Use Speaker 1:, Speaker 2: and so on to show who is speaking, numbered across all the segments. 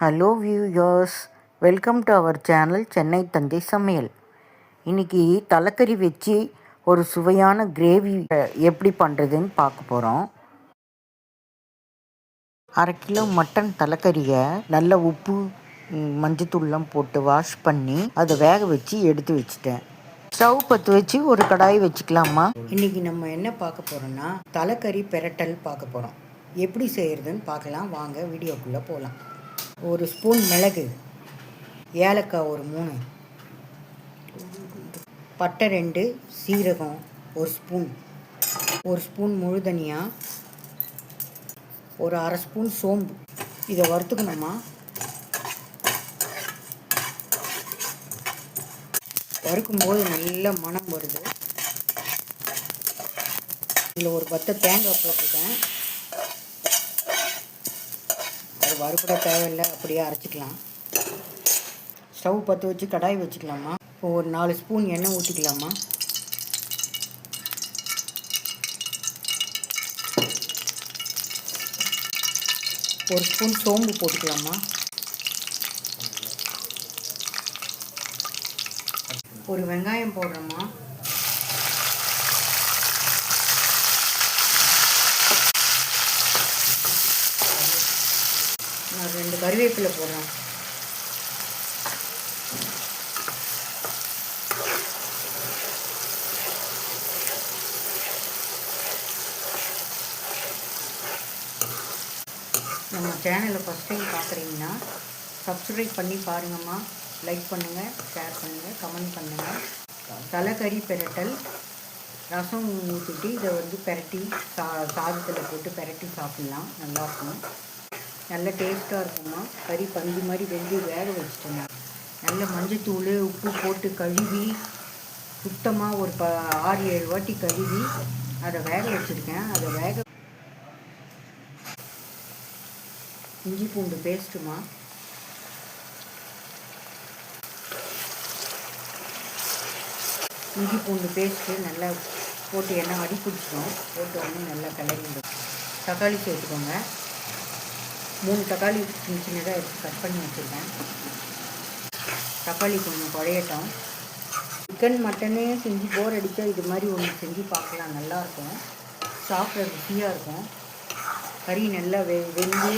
Speaker 1: Hello viewers welcome to our channel Chennai தந்தை சமையல் இன்னைக்கு தலைக்கறி வச்சு ஒரு சுவையான கிரேவி எப்படி பண்ணுறதுன்னு பார்க்க போகிறோம் அரை கிலோ மட்டன் தலைக்கறியை நல்ல உப்பு மஞ்சத்தூள்லாம் போட்டு வாஷ் பண்ணி அதை வேக வச்சு எடுத்து வச்சுட்டேன். ஸ்டவ் பற்ற வச்சு ஒரு கடாய் வச்சுக்கலாமா? இன்னைக்கு நம்ம என்ன பார்க்க போகிறோம்னா தலைக்கறி பெரட்டல் பார்க்க போகிறோம் எப்படி செய்கிறதுன்னு பார்க்கலாம். வாங்க வீடியோக்குள்ளே போகலாம் ஒரு ஸ்பூன் மிளகு ஏலக்காய் ஒரு மூணு பட்டை ரெண்டு சீரகம் ஒரு ஸ்பூன் ஒரு ஸ்பூன் முழு தனியா ஒரு அரை ஸ்பூன் சோம்பு. இதை வறுத்துக்கணுமா? வறுக்கும்போது நல்ல மணம் வருது. இதில் ஒரு பத்தை தேங்காய் போட்டிருக்கேன் அது வறுக்கூட தேவையில்லை அப்படியே அரைச்சிக்கலாம். ஸ்டவ் பற்ற வச்சு கடாய் வச்சுக்கலாமா? இப்போ ஒரு நாலு ஸ்பூன் எண்ணெய் ஊற்றிக்கலாமா ஒரு ஸ்பூன் சோம்பு போட்டுக்கலாமா? ஒரு வெங்காயம் போடுறோமா நான் ரெண்டு கருவேப்பிலை போடுறோம். நம்ம சேனலை ஃபஸ்ட் டைம் பார்க்குறீங்கன்னா சப்ஸ்கிரைப் பண்ணி பாருங்கம்மா. லைக் பண்ணுங்கள் ஷேர் பண்ணுங்கள் கமெண்ட் பண்ணுங்கள் தலைக்கறி பெரட்டல் ரசம் ஊற்றிட்டு இதை வந்து பெரட்டி சா சாதத்தில் போட்டு பெரட்டி சாப்பிட்லாம். நல்லாயிருக்கும் நல்ல டேஸ்ட்டாக இருக்குமா கறி பந்தி மாதிரி வெந்து வேக வச்சுட்டேன் நல்ல மஞ்சத்தூள் உப்பு போட்டு கழுவி சுத்தமாக ஒரு ப ஆறு ஏழு வாட்டி கழுவி அதை வேக வச்சுருக்கேன். அதை வேக இஞ்சி பூண்டு பேஸ்ட்டுமா. இஞ்சி பூண்டு பேஸ்ட்டு நல்லா போட்டு எண்ணெய் அடி பிடிச்சிடும் போட்டு வந்து நல்லா கிளறிடும். தக்காளி சேர்த்துக்கோங்க. மூணு தக்காளி சின்ன சின்னதாக எடுத்து கட் பண்ணி வச்சுருக்கேன். தக்காளி கொஞ்சம் குழையட்டும். சிக்கன் மட்டனே செஞ்சு போர் அடித்தா இது மாதிரி ஒன்று செஞ்சு பார்க்கலாம். நல்லாயிருக்கும் சாப்பிட ருசியாக இருக்கும். கறி நல்லா வெ வெந்து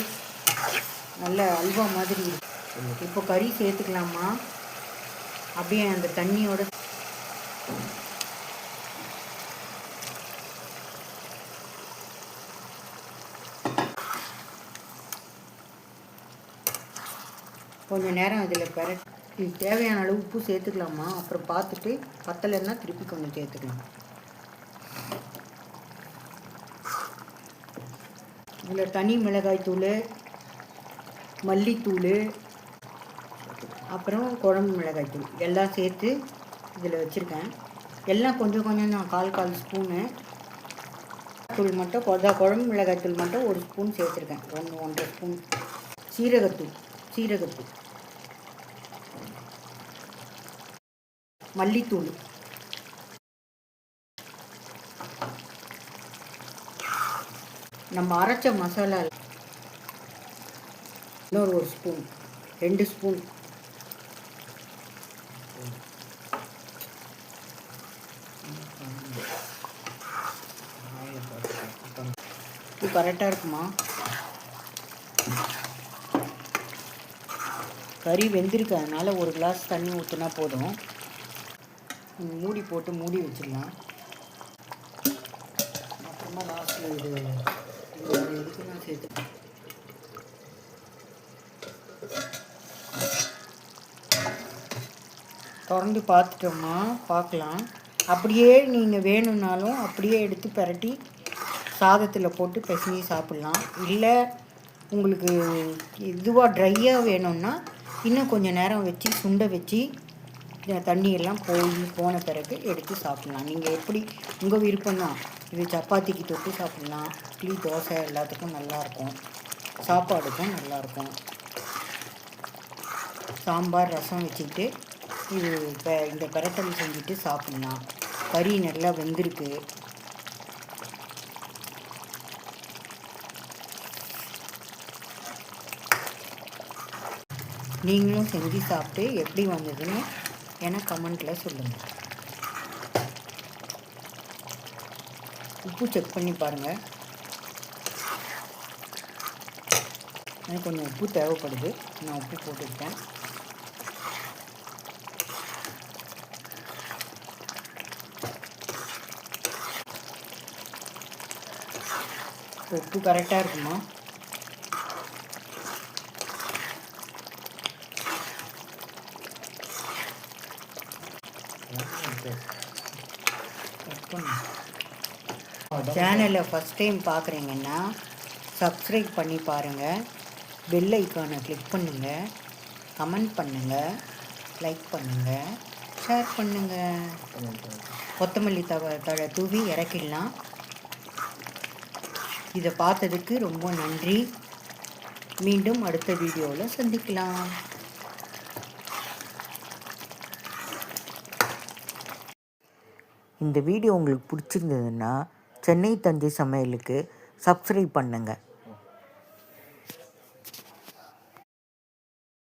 Speaker 1: நல்ல அல்வா மாதிரி இருக்கும் இப்போ கறி சேர்த்துக்கலாமா? அப்படியே அந்த தண்ணியோட கொஞ்சம் நேரம் இதில் பெரட் இது தேவையான அளவு உப்பு சேர்த்துக்கலாமா? அப்புறம் பார்த்துட்டு பத்தலைன்னா திருப்பி கொஞ்சம் சேர்த்துக்கலாம். இதில் தனி மிளகாய் தூள் மல்லித்தூள் அப்புறம் குழம்பு மிளகாய் தூள். எல்லாம் சேர்த்து இதில் வச்சுருக்கேன். எல்லாம் கொஞ்சம் கொஞ்சம் தான். கால் கால் ஸ்பூனு. தூள் மட்டும் கொதா குழம்பு மிளகாய் தூள் மட்டும் ஒரு ஸ்பூன் சேர்த்துருக்கேன். ஒன்று ஒன்றரை ஸ்பூன். சீரகத்தூள். சீரகத்தூள் மல்லித்தூள். நம்ம அரைச்ச மசாலா இன்னொரு ஒரு ஸ்பூன் ரெண்டு ஸ்பூன். இது கரெக்டாக இருக்குமா? கறி வெந்திருக்கு. அதனால் ஒரு கிளாஸ் தண்ணி ஊற்றினா போதும். மூடி போட்டு மூடி வச்சிடலாம். அப்புறமா லாஸ்ட்டில் இது இது எதுக்கு நான் சேர்த்து திறந்து பார்த்துட்டோம்னா பார்க்கலாம். அப்படியே நீங்கள் வேணும்னாலும் அப்படியே எடுத்து பிரட்டி சாதத்தில் போட்டு பிசைஞ்சு சாப்பிட்லாம். இல்லை உங்களுக்கு இதுவாக ட்ரையாக வேணும்னா இன்னும் கொஞ்சம் நேரம் வச்சு சுண்டை வச்சு தண்ணியெல்லாம் போய் போன பிறகு எடுத்து சாப்பிட்லாம். நீங்கள் எப்படி உங்கள் விருப்பம் தான் இது சப்பாத்திக்கு தொட்டு சாப்பிட்லாம். இட்லி தோசை எல்லாத்துக்கும் நல்லாயிருக்கும் சாப்பாடுக்கும் நல்லாயிருக்கும் சாம்பார் ரசம் வச்சுக்கிட்டு இது இப்போ இந்த பிரட்டல் செஞ்சுட்டு சாப்பிட்லாம். கறி நல்லா வெந்திருக்கு. நீங்களும் செஞ்சு சாப்பிட்டு எப்படி வந்ததுன்னு எனக்கு கமெண்ட்டில் சொல்லுங்கள் உப்பு செக் பண்ணி பாருங்கள் எனக்கு கொஞ்சம் உப்பு தேவைப்படுது. நான் உப்பு போட்டுக்கிட்டேன். உப்பு கரெக்டாக இருக்குமா? சேனலை ஃபஸ்ட் டைம் பார்க்குறீங்கன்னா சப்ஸ்கிரைப் பண்ணி பாருங்கள் பெல் ஐக்கானை கிளிக் பண்ணுங்கள் கமெண்ட் பண்ணுங்கள் லைக் பண்ணுங்கள் ஷேர் பண்ணுங்கள் கொத்தமல்லி தவ தழை தூவி இறக்கிடலாம். இதை பார்த்ததுக்கு ரொம்ப நன்றி. மீண்டும் அடுத்த வீடியோவில் சந்திக்கலாம். இந்த வீடியோ உங்களுக்கு பிடிச்சிருந்ததுன்னா சென்னை தஞ்சை சமையலுக்கு சப்ஸ்கிரைப் பண்ணுங்கள்